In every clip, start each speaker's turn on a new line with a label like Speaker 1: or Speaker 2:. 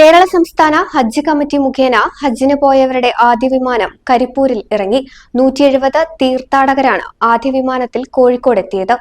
Speaker 1: കേരള സംസ്ഥാന ഹജ്ജ് കമ്മിറ്റി മുഖേന ഹജ്ജിന് പോയവരുടെ ആദ്യ വിമാനം കരിപ്പൂരിൽ ഇറങ്ങി നൂറ്റി എഴുപത് തീർത്ഥാടകരാണ് ആദ്യ വിമാനത്തിൽ കോഴിക്കോടെത്തിയത്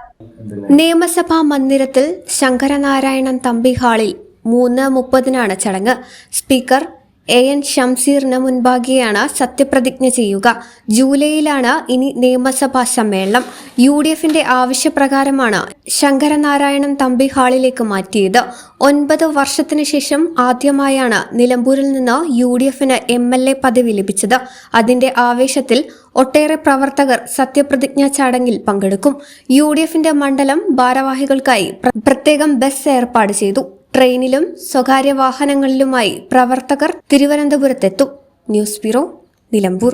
Speaker 1: നിയമസഭാ മന്ദിരത്തിൽ ശങ്കരനാരായണൻ തമ്പി ഹാളിൽ മൂന്ന് മുപ്പതിനാണ് ചടങ്ങ്. സ്പീക്കർ എ എൻ ഷംസീറിന് മുൻപാകെയാണ് സത്യപ്രതിജ്ഞ ചെയ്യുക. ജൂലൈയിലാണ് ഇനി നിയമസഭാ സമ്മേളനം. യു ഡി എഫിന്റെ ആവശ്യപ്രകാരമാണ് ശങ്കരനാരായണൻ തമ്പി ഹാളിലേക്ക് മാറ്റിയത്. ഒൻപത് വർഷത്തിനു ശേഷം ആദ്യമായാണ് നിലമ്പൂരിൽ നിന്ന് യു ഡി എഫിന് എം എൽ എ പദവി ലഭിച്ചത്. അതിന്റെ ആവേശത്തിൽ ഒട്ടേറെ പ്രവർത്തകർ സത്യപ്രതിജ്ഞാ ചടങ്ങിൽ പങ്കെടുക്കും. യു ഡി എഫിന്റെ മണ്ഡലം ഭാരവാഹികൾക്കായി പ്ര- പ്രത്യേകം ബസ് ഏർപ്പാട് ചെയ്തു. ട്രെയിനിലും സ്വകാര്യ വാഹനങ്ങളിലുമായി പ്രവർത്തകർ തിരുവനന്തപുരത്തെത്തും news bureau Nilambur.